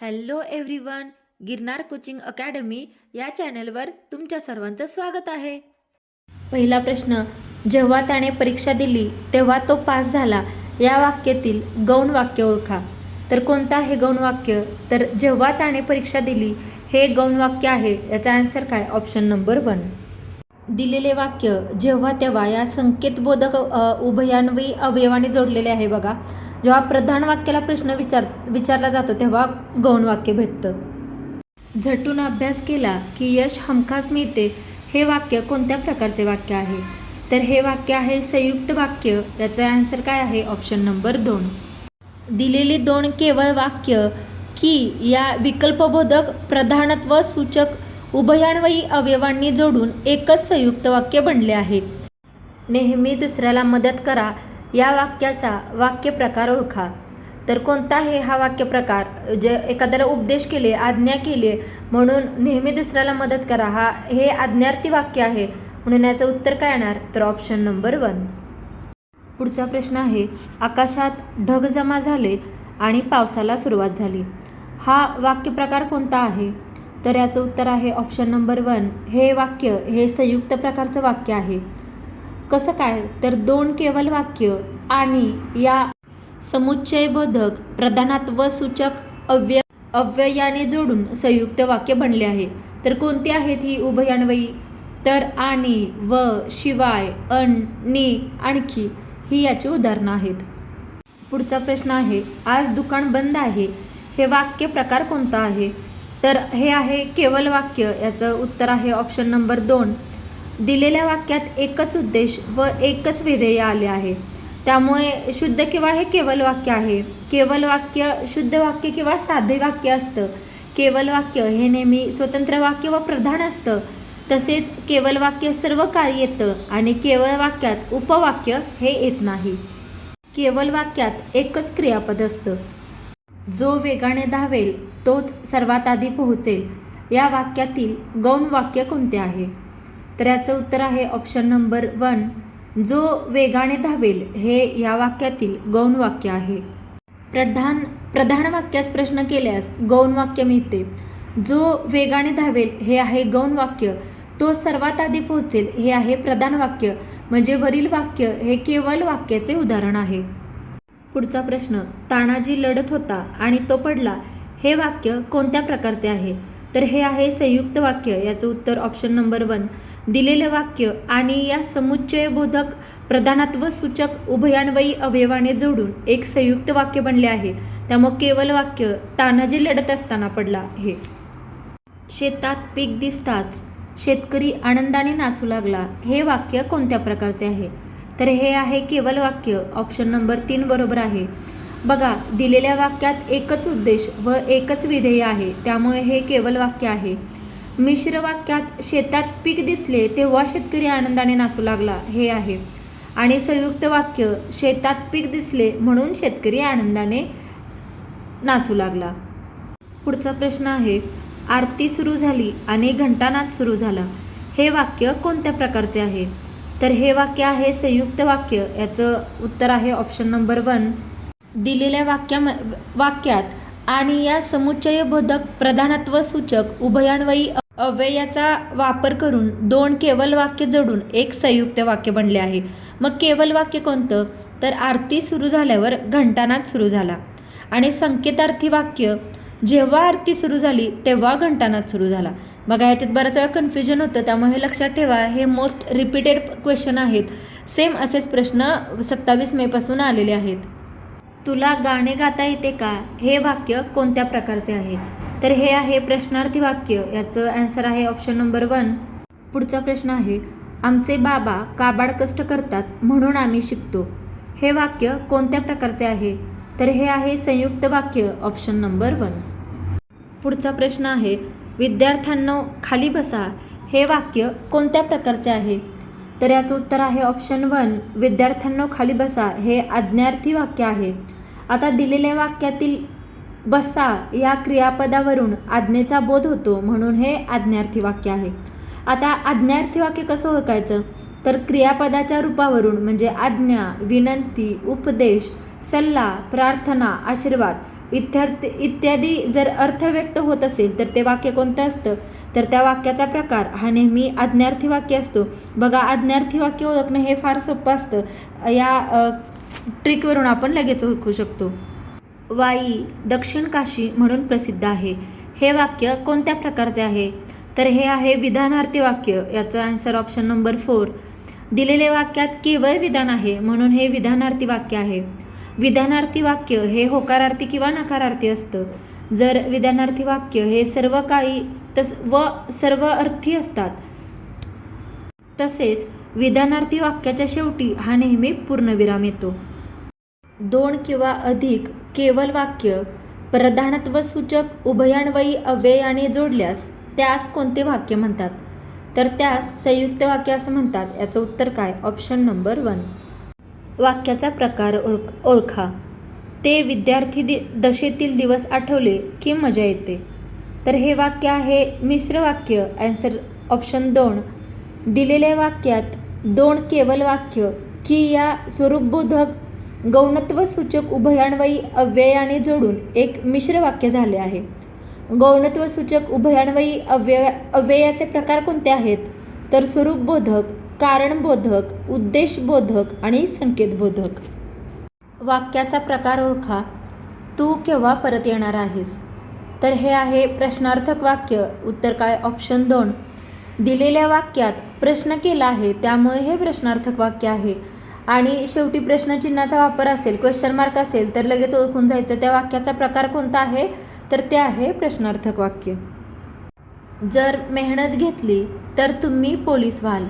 Hello everyone Girnar coaching academy या चॅनलवर तुमच्या सर्वांचं स्वागत आहे. पहिला प्रश्न जेव्हा त्याने परीक्षा दिली तेव्हा तो पास झाला या वाक्यातील गौण वाक्य ओळखा. तर कोणतं आहे गौण वाक्य? तर जेव्हा त्याने परीक्षा दिली हे गौण वाक्य आहे याचा आन्सर काय? ऑप्शन नंबर वन दिलेले वाक्य जेव्हा तेव्हा या संकेतबोधक उभयान्वयी अवयवाने जोडलेले आहे बघा. जेव्हा प्रधान वाक्याला प्रश्न विचार विचारला जातो तेव्हा गौण वाक्य भेटतं. झटून अभ्यास केला की यश हमखास मिळते हे वाक्य कोणत्या प्रकारचे वाक्य आहे? तर हे वाक्य आहे संयुक्त वाक्य याचा आन्सर काय आहे? ऑप्शन नंबर दोन. दिलेली दोन केवळ वाक्य की या विकल्पबोधक प्रधानत्व सूचक उभयान्वयी अवयवांनी जोडून एकच संयुक्त वाक्य बनले आहे. नेहमी दुसऱ्याला मदत करा या वाक्याचा वाक्यप्रकार ओळखा. तर कोणता आहे हा वाक्यप्रकार जे एखाद्याला उपदेश केले आज्ञा केली म्हणून नेहमी दुसऱ्याला मदत करा हा हे आज्ञार्थी वाक्य आहे. म्हणून याचं उत्तर काय येणार? तर ऑप्शन नंबर वन पुढचा प्रश्न आहे आकाशात ढग जमा झाले आणि पावसाला सुरुवात झाली. हा वाक्यप्रकार कोणता आहे? तर याचं उत्तर आहे ऑप्शन नंबर वन हे वाक्य हे संयुक्त प्रकारचं वाक्य आहे. कसं काय? तर दोन केवल वाक्य आणि या समुच्चयबोधक प्रधानात्व सूचक अव्यय अव्ययाने जोडून संयुक्त वाक्य बनले आहे. तर कोणती आहेत ही उभयान्वयी? तर आणि व शिवाय अन नि आणखी ही याची उदाहरणं आहेत. पुढचा प्रश्न आहे आज दुकान बंद आहे हे वाक्य प्रकार कोणता आहे? तर हे आहे केवल वाक्य याचं उत्तर आहे ऑप्शन नंबर दोन. दिलेल्या वाक्यात एकच उद्देश व एकच विधेय आले आहे. त्यामुळे शुद्ध किंवा हे केवल वाक्य आहे. केवल वाक्य शुद्ध वाक्य किंवा साधे वाक्य असतं. केवल वाक्य हे नेहमी स्वतंत्र वाक्य व प्रधान असतं. तसेच केवल वाक्य सर्व काळ येतं आणि केवळ वाक्यात उपवाक्य हे येत नाही. केवल वाक्यात एकच क्रियापद असतं. जो वेगाने धावेल तोच सर्वात आधी पोहोचेल. या वाक्यातील गौण वाक्य कोणते आहे? तर याचं उत्तर आहे ऑप्शन नंबर वन जो वेगाने धावेल हे या वाक्यातील गौण वाक्य आहे. प्रधान प्रधान वाक्यास प्रश्न केल्यास गौण वाक्य मिळते. जो वेगाने धावेल हे आहे गौण वाक्य. तो सर्वात आधी पोहोचेल हे आहे प्रधान वाक्य. म्हणजे वरील वाक्य हे केवळ वाक्याचे उदाहरण आहे. पुढचा प्रश्न तानाजी लढत होता आणि तो पडला हे वाक्य कोणत्या प्रकारचे आहे? तर हे आहे संयुक्त वाक्य याचं उत्तर ऑप्शन नंबर वन दिलेले वाक्य आणि या समुच्चयबोधक प्रधानत्व सूचक उभयान्वयी अवयवाने जोडून एक संयुक्त वाक्य बनले आहे. त्यामुळे केवळ वाक्य तानाजी लढत असताना पडला हे शेतात पीक दिसताच शेतकरी आनंदाने नाचू लागला. हे वाक्य कोणत्या प्रकारचे आहे? तर हे आहे केवळ वाक्य ऑप्शन नंबर तीन बरोबर आहे. बघा दिलेल्या वाक्यात एकच उद्देश व एकच विधेय आहे. त्यामुळे हे केवळ वाक्य आहे. मिश्र वाक्यात शेतात पीक दिसले तेव्हा शेतकरी आनंदाने नाचू लागला. हे आहे. आणि संयुक्त वाक्य शेतात पीक दिसले म्हणून शेतकरी आनंदाने नाचू लागला. पुढचा प्रश्न आहे आरती सुरू झाली आणि घंटानाद सुरू झाला. हे वाक्य कोणत्या प्रकारचे आहे? तर हे वाक्य आहे संयुक्त वाक्य. याचं उत्तर आहे ऑप्शन नंबर वन दिलेल्या वाक्या वाक्यात आणि या समुच्चयबोधक प्रधानत्व सूचक उभयान्वयी अव्ययाचा वापर करून दोन केवल वाक्य जोडून एक संयुक्त वाक्य बनले आहे. मग केवल वाक्य कोणतं? तर आरती सुरू झाल्यावर घंटानाद सुरू झाला. आणि संकेतार्थी वाक्य जेव्हा आरती सुरू झाली तेव्हा घंटानाद सुरू झाला. बघा याच्यात बऱ्याच वेळा कन्फ्युजन होतं त्यामुळे हे लक्षात ठेवा हे मोस्ट रिपीटेड क्वेश्चन आहेत. सेम असेच प्रश्न सत्तावीस मेपासून आलेले आहेत. तुला गाणे गाता येते का? हे वाक्य कोणत्या प्रकारचे आहे? तर हे आहे प्रश्नार्थी वाक्य. याचं ॲन्सर आहे ऑप्शन नंबर वन पुढचा प्रश्न आहे आमचे बाबा काबाड कष्ट करतात म्हणून आम्ही शिकतो. हे वाक्य कोणत्या प्रकारचे आहे? तर हे आहे संयुक्त वाक्य ऑप्शन नंबर वन पुढचा प्रश्न आहे विद्यार्थ्यांनो खाली बसा. हे वाक्य कोणत्या प्रकारचे आहे? तर याचं उत्तर आहे ऑप्शन वन विद्यार्थ्यांनो खाली बसा. हे आज्ञार्थी वाक्य आहे. आता दिलेल्या वाक्यातील बसा या क्रियापदावरून आज्ञेचा बोध होतो म्हणून हे आज्ञार्थी वाक्य आहे. आता आज्ञार्थी वाक्य कसं ओळखायचं? तर क्रियापदाच्या रूपावरून म्हणजे आज्ञा विनंती उपदेश सल्ला प्रार्थना आशीर्वाद इत्यार्थ इत्यादी जर अर्थ व्यक्त होत असेल तर ते वाक्य कोणतं असतं? तर त्या वाक्याचा प्रकार हा नेहमी आज्ञार्थी वाक्य असतो. बघा आज्ञार्थी वाक्य ओळखणं हे फार सोपं असतं. या ट्रिकवरून आपण लगेच ओळखू शकतो. वाई दक्षिण काशी म्हणून प्रसिद्ध आहे. हे वाक्य कोणत्या प्रकारचे आहे? तर हे आहे विधानार्थी वाक्य. याचं आन्सर ऑप्शन नंबर फोर दिलेले वाक्यात केवळ विधान आहे म्हणून हे विधानार्थी वाक्य आहे. विधानार्थी वाक्य हे होकारार्थी किंवा नकारार्थी असतं. जर विधानार्थी वाक्य हे सर्व काही तस व सर्व अर्थी असतात तसेच विधानार्थी वाक्याच्या शेवटी हा नेहमी पूर्णविराम येतो. दोन किंवा अधिक केवल वाक्य प्रधानत्व सूचक उभयान्वयी अव्ययाने जोडल्यास त्यास कोणते वाक्य म्हणतात? तर त्यास संयुक्त वाक्य असं म्हणतात. याचं उत्तर काय? ऑप्शन नंबर वन वाक्याचा प्रकार ओळख ओळखा. ते विद्यार्थी दि दशेतील दिवस आठवले की मजा येते. तर हे वाक्य आहे मिश्र वाक्य. ॲन्सर ऑप्शन दोन. दिलेल्या वाक्यात दोन केवल वाक्य की या स्वरूपबोधक गौणत्वसूचक उभयान्वयी अव्ययाने जोडून एक मिश्र वाक्य झाले आहे. गौणत्वसूचक उभयान्वयी अव्यय अव्ययाचे प्रकार कोणते आहेत? तर स्वरूपबोधक कारणबोधक उद्देशबोधक आणि संकेतबोधक वाक्याचा प्रकार ओळखा. तू केव्हा परत येणार आहेस? तर हे आहे प्रश्नार्थक वाक्य. उत्तर काय? ऑप्शन दोन. दिलेल्या वाक्यात प्रश्न केला आहे त्यामुळे हे प्रश्नार्थक वाक्य आहे. आणि शेवटी प्रश्नचिन्हाचा वापर असेल क्वेश्चन मार्क असेल तर लगेच ओळखून जायचं. त्या वाक्याचा प्रकार कोणता आहे? तर ते आहे प्रश्नार्थक वाक्य. जर मेहनत घेतली तर तुम्ही पोलीस व्हाल.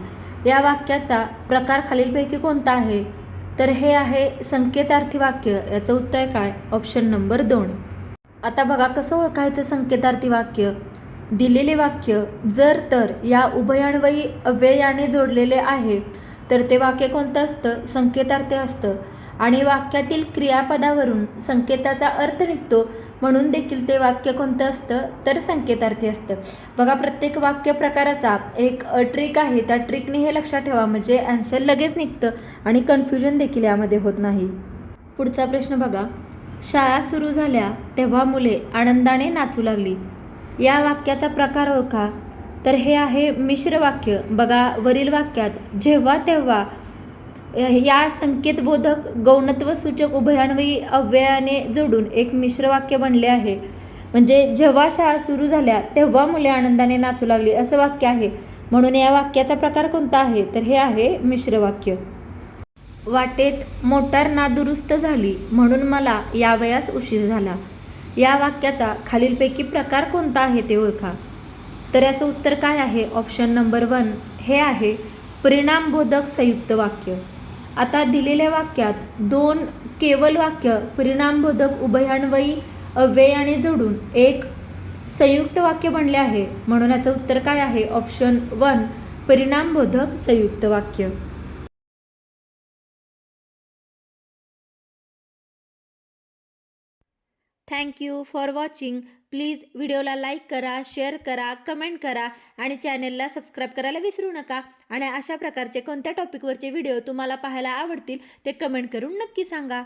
या वाक्याचा प्रकार खालीलपैकी कोणता आहे? तर हे आहे संकेतार्थी वाक्य. याचं उत्तर काय? ऑप्शन नंबर दोन. आता बघा कसं ओळखायचं संकेतार्थी वाक्य. दिलेले वाक्य जर तर या उभयान्वयी अव्ययाने जोडलेले आहे तर ते वाक्य कोणतं असतं? संकेतार्थी असतं. आणि वाक्यातील क्रियापदावरून संकेताचा अर्थ निघतो. म्हणून देखील ते वाक्य कोणतं असतं? तर संकेतार्थी असतं. बघा प्रत्येक वाक्य प्रकाराचा एक ट्रिक आहे. त्या ट्रिकने हे लक्षात ठेवा. म्हणजे ॲन्सर लगेच निघतं आणि कन्फ्युजन देखील यामध्ये होत नाही. पुढचा प्रश्न बघा. शाळा सुरू झाल्या तेव्हा मुले आनंदाने नाचू लागली. या वाक्याचा प्रकार ओळखा. तर हे आहे मिश्र वाक्य. बघा वरील वाक्यात जेव्हा तेव्हा या संकेतबोधक गौणत्वसूचक उभयान्वयी अव्ययाने जोडून एक मिश्र वाक्य बनले आहे. म्हणजे जेव्हा शाळा सुरू झाल्या तेव्हा मुले आनंदाने नाचू लागली असं वाक्य आहे. म्हणून या वाक्याचा प्रकार कोणता आहे? तर हे आहे मिश्र वाक्य. वाटेत मोटार नादुरुस्त झाली म्हणून मला यावयास उशीर झाला. या वाक्याचा खालीलपैकी प्रकार कोणता आहे ते ओळखा. तर याचं उत्तर काय आहे? ऑप्शन नंबर वन हे आहे परिणामबोधक संयुक्त वाक्य. आता दिलेल्या वाक्यात दोन केवल वाक्य परिणामबोधक उभयान्वयी अव्ययाने जोडून एक संयुक्त वाक्य बनले आहे. म्हणून याचं उत्तर काय आहे? ऑप्शन वन परिणामबोधक संयुक्त वाक्य. Thank you for watching please व्हिडिओला लाईक करा शेअर करा कमेंट करा आणि चॅनेलला सबस्क्राईब करायला विसरू नका. आणि अशा प्रकारचे कोणत्या टॉपिकवरचे व्हिडिओ तुम्हाला पाहायला आवडतील ते कमेंट करून नक्की सांगा.